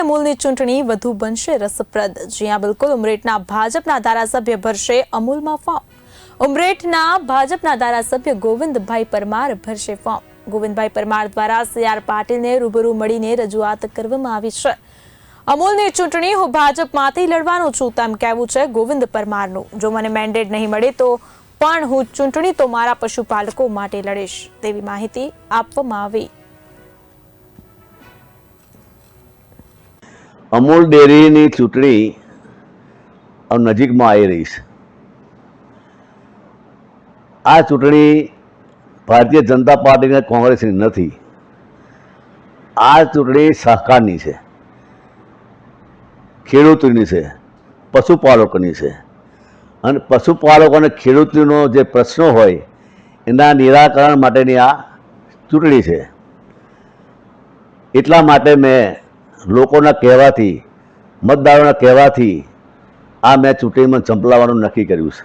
અમૂલની ચૂંટણી વધુ બનશે રસપ્રદ. જ્યાં બિલકુલ ઉમરેઠના ભાજપના ધારાસભ્ય ભરશે અમૂલમાં ફોર્મ ઉમરેઠના ભાજપના ધારાસભ્ય ગોવિંદભાઈ પરમાર ભરશે ફોર્મ ગોવિંદભાઈ પરમાર દ્વારા સી આર પાટીલને રૂબરૂ મળીને રજૂઆત કરવામાં આવી છે. અમૂલની ચૂંટણી હું ભાજપમાંથી લડવાનો છું તેમ કહેવું છે ગોવિંદ પરમારનું. જો મને મેન્ડેટ નહીં મળે તો પણ હું ચૂંટણી તો મારા પશુપાલકો માટે લડીશ, તેવી માહિતી આપવામાં આવી. અમૂલ ડેરીની ચૂંટણી નજીકમાં આવી રહી છે. આ ચૂંટણી ભારતીય જનતા પાર્ટી અને કોંગ્રેસની નથી. આ ચૂંટણી સહકારની છે. ખેડૂતોની છે. પશુપાલકોની છે. અને પશુપાલકો અને ખેડૂતોનો જે પ્રશ્નો હોય, એના નિરાકરણ માટેની આ ચૂંટણી છે. એટલા માટે મેં લોકોના કહેવાથી, મતદારોના કહેવાથી આ મેં ચૂંટણીમાં ઝંપલાવાનું નક્કી કર્યું છે.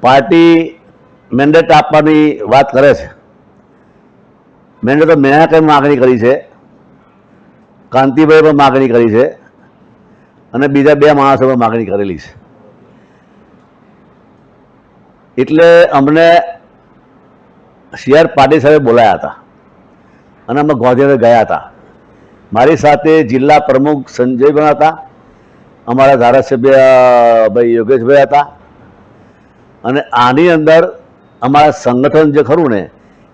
પાર્ટી મેન્ડેટ આપવાની વાત કરે છે. મેન્ડેટ મેં કંઈ માગણી કરી છે? કાંતિભાઈ પણ માગણી કરી છે અને બીજા બે માણસો પણ માગણી કરેલી છે. એટલે અમને સી આર પાટીલ સાહેબે બોલાયા હતા અને અમે ગોંધીનગર ગયા હતા. મારી સાથે જિલ્લા પ્રમુખ સંજય પણ હતા. અમારા ધારાસભ્ય ભાઈ યોગેશભાઈ હતા. અને આની અંદર અમારા સંગઠન જે ખરું ને,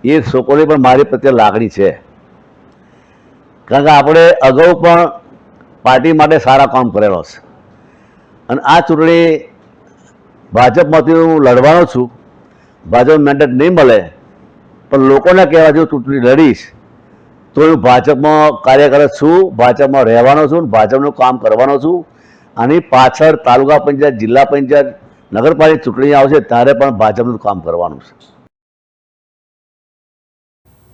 એ લોકોની પણ મારી પ્રત્યે લાગણી છે. કારણ કે આપણે અગાઉ પણ પાર્ટી માટે સારા કામ કરેલો છે. અને આ ચૂંટણી ભાજપમાંથી હું લડવાનો છું. ભાજપ મેન્ડેટ નહીં મળે, પણ લોકોને કહેવા જેવું ચૂંટણી લડીશ. તો હું ભાજપમાં કાર્યકર છું, ભાજપમાં રહેવાનો છું અને ભાજપનું કામ કરવાનો છું. આની પાછળ તાલુકા પંચાયત, જિલ્લા પંચાયત, નગરપાલિકા ચૂંટણી આવશે, ત્યારે પણ ભાજપનું કામ કરવાનું છે.